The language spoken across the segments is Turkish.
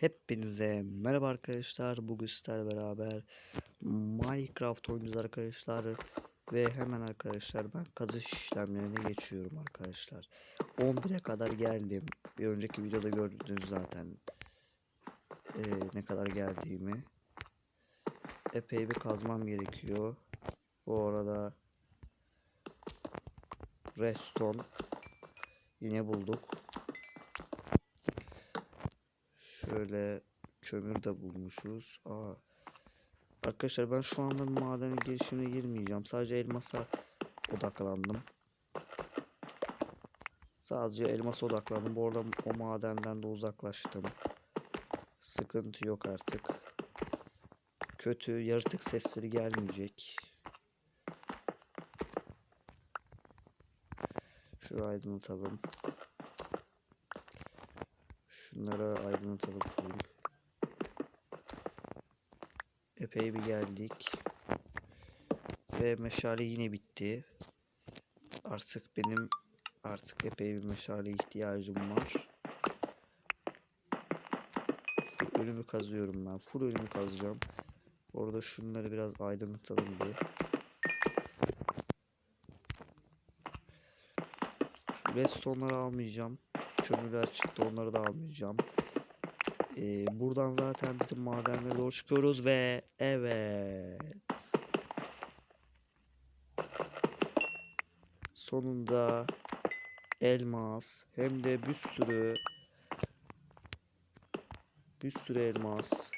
Hepinize merhaba arkadaşlar. Bugün sizlerle beraber Minecraft oynuyoruz arkadaşlar. Ve hemen arkadaşlar ben kazış işlemlerine geçiyorum arkadaşlar. 11'e kadar geldim. Bir önceki videoda gördünüz zaten ee, ne kadar geldiğimi. Epey bir kazmam gerekiyor. Bu arada redstone yine bulduk. Şöyle kömür de bulmuşuz. Aa. Arkadaşlar ben şu anda maden girişimine girmeyeceğim. Sadece elmasa odaklandım. Sadece elmasa odaklandım. Bu arada o madenden de uzaklaştım. Sıkıntı yok artık. Kötü yaratık sesleri gelmeyecek. Şurayı aydınlatalım. Şunlara aydınlatalım full. Epey bir geldik. Ve meşale yine bitti. Artık benim artık epey bir meşale ihtiyacım var. Full ölümü kazıyorum ben. Full ölümü kazacağım. Orada şunları biraz aydınlatalım bir. Redstone'ları almayacağım kömürler çıktı onları da almayacağım. Ee, buradan zaten bizim madenlere doğru çıkıyoruz ve evet. Sonunda elmas hem de bir sürü bir sürü elmas.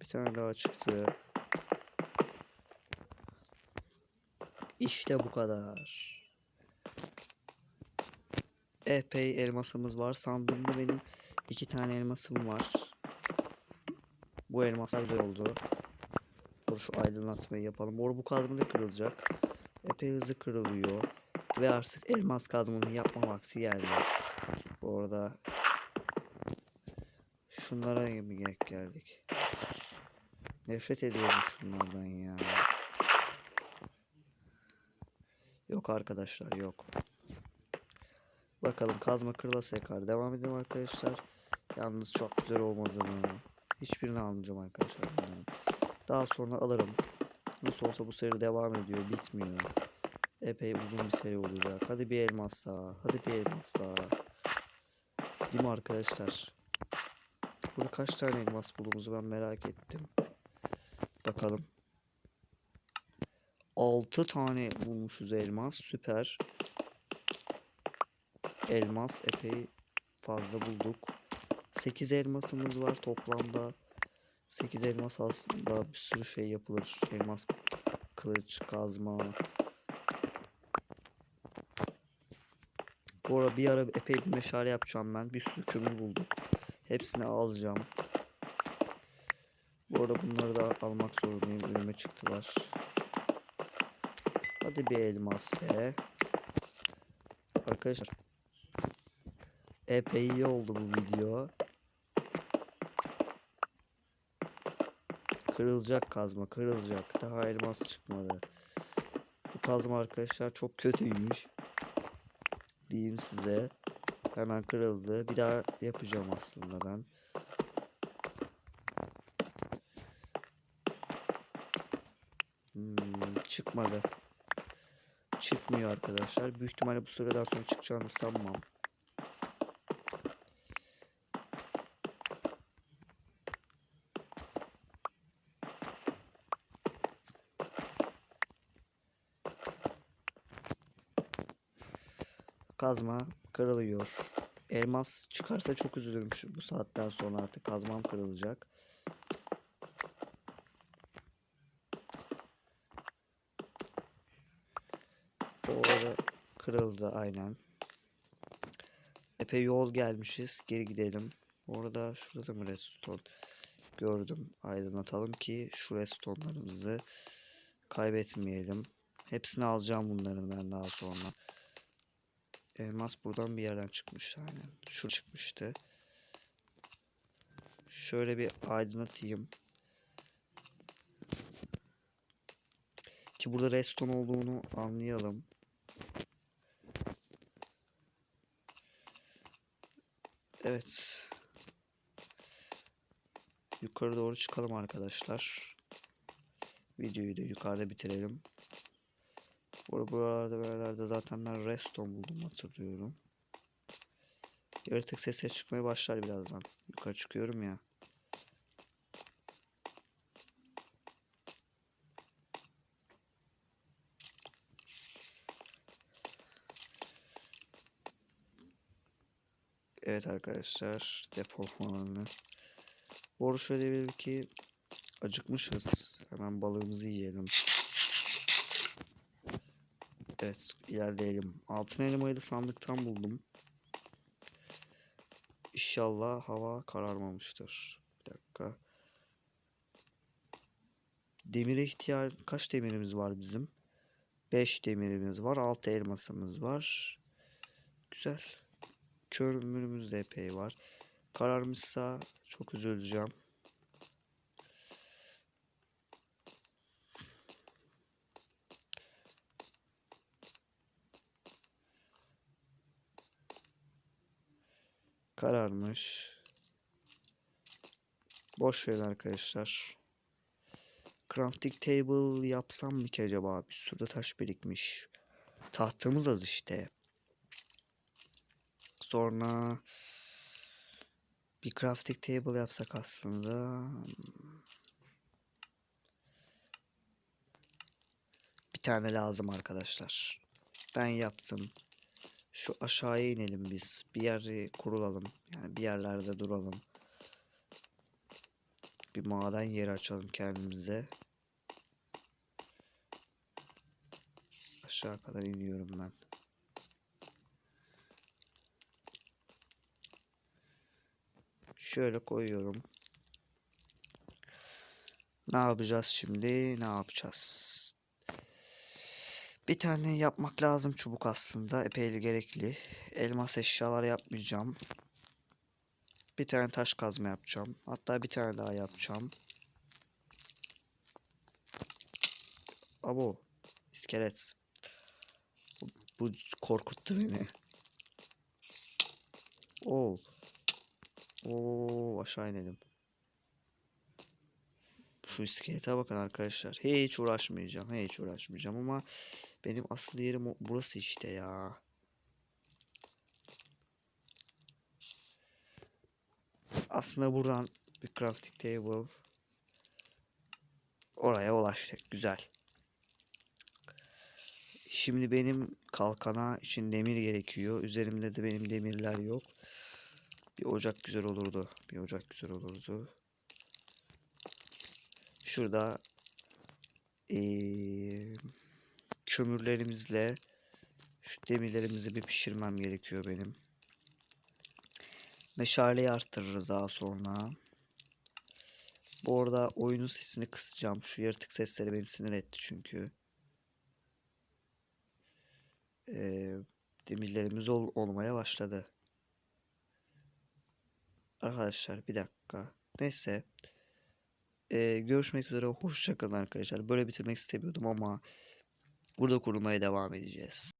Bir tane daha çıktı. İşte bu kadar epey elmasımız var. Sandığımda benim iki tane elmasım var. Bu elmaslar güzel oldu. Dur şu aydınlatmayı yapalım. Bu bu kazma da kırılacak. Epey hızlı kırılıyor. Ve artık elmas kazmanı yapma vakti geldi. Bu arada şunlara mı gerek geldik? Nefret ediyorum şunlardan ya. Yok arkadaşlar yok. Bakalım kazma kırılası yakar. Devam edelim arkadaşlar. Yalnız çok güzel olmadığını. Hiçbirini almayacağım arkadaşlar bunların. Daha sonra alırım. Nasıl olsa bu seri devam ediyor. Bitmiyor. Epey uzun bir seri olacak. Hadi bir elmas daha. Hadi bir elmas daha. Değil mi arkadaşlar? Burada kaç tane elmas bulduğumuzu ben merak ettim. Bakalım. 6 tane bulmuşuz elmas. Süper elmas epey fazla bulduk. 8 elmasımız var toplamda. 8 elmas aslında bir sürü şey yapılır. Elmas kılıç, kazma. Bu ara bir ara epey bir meşale yapacağım ben. Bir sürü kömür buldum. Hepsini alacağım. Bu arada bunları da almak zorundayım. Önüme çıktılar. Hadi bir elmas be. Arkadaşlar Epey iyi oldu bu video. Kırılacak kazma kırılacak. Daha elmas çıkmadı. Bu kazma arkadaşlar çok kötüymüş. Diyeyim size. Hemen kırıldı. Bir daha yapacağım aslında ben. Hmm, çıkmadı. Çıkmıyor arkadaşlar. Büyük ihtimalle bu süreden sonra çıkacağını sanmam. Kazma kırılıyor. Elmas çıkarsa çok üzülürüm şu, bu saatten sonra artık kazmam kırılacak. O arada kırıldı aynen. Epey yol gelmişiz. Geri gidelim. Orada şurada da mı redstone gördüm. Aydınlatalım ki şu redstone'larımızı kaybetmeyelim. Hepsini alacağım bunların ben daha sonra. Elmas buradan bir yerden çıkmış aynen. Şu çıkmıştı. Şöyle bir aydınlatayım. Ki burada redstone olduğunu anlayalım. Evet. Yukarı doğru çıkalım arkadaşlar. Videoyu da yukarıda bitirelim. Bur buralarda buralarda zaten ben redstone buldum hatırlıyorum. Yaratık sesleri çıkmaya başlar birazdan. Yukarı çıkıyorum ya. Evet arkadaşlar depolama alanı. Arada şöyle bir ki acıkmışız. Hemen balığımızı yiyelim. Evet ilerleyelim. Altın elmayı da sandıktan buldum. İnşallah hava kararmamıştır. Bir dakika. Demire ihtiyaç kaç demirimiz var bizim? 5 demirimiz var. 6 elmasımız var. Güzel. Kömürümüz de epey var. Kararmışsa çok üzüleceğim. Kararmış. Boş verin arkadaşlar. Crafting table yapsam mı ki acaba? Bir sürü taş birikmiş. Tahtamız az işte. Sonra bir crafting table yapsak aslında. Bir tane lazım arkadaşlar. Ben yaptım. Şu aşağıya inelim biz. Bir yeri kurulalım. Yani bir yerlerde duralım. Bir maden yeri açalım kendimize. Aşağı kadar iniyorum ben. Şöyle koyuyorum. Ne yapacağız şimdi? Ne yapacağız? Bir tane yapmak lazım çubuk aslında. Epey gerekli. Elmas eşyalar yapmayacağım. Bir tane taş kazma yapacağım. Hatta bir tane daha yapacağım. Abo. iskelet. Bu, bu korkuttu beni. Oo. Oo aşağı inelim. Şu iskelete bakın arkadaşlar. Hiç uğraşmayacağım. Hiç uğraşmayacağım ama benim asıl yerim burası işte ya. Aslında buradan bir crafting table oraya ulaştık. Güzel. Şimdi benim kalkana için demir gerekiyor. Üzerimde de benim demirler yok. Bir ocak güzel olurdu. Bir ocak güzel olurdu. Şurada eee, kömürlerimizle şu demirlerimizi bir pişirmem gerekiyor benim. Meşaleyi arttırırız daha sonra. Bu arada oyunun sesini kısacağım. Şu yaratık sesleri beni sinir etti çünkü. Eee, demirlerimiz ol- olmaya başladı. Arkadaşlar bir dakika. Neyse. Eee, görüşmek üzere. Hoşçakalın arkadaşlar. Böyle bitirmek istemiyordum ama burada kurulmaya devam edeceğiz.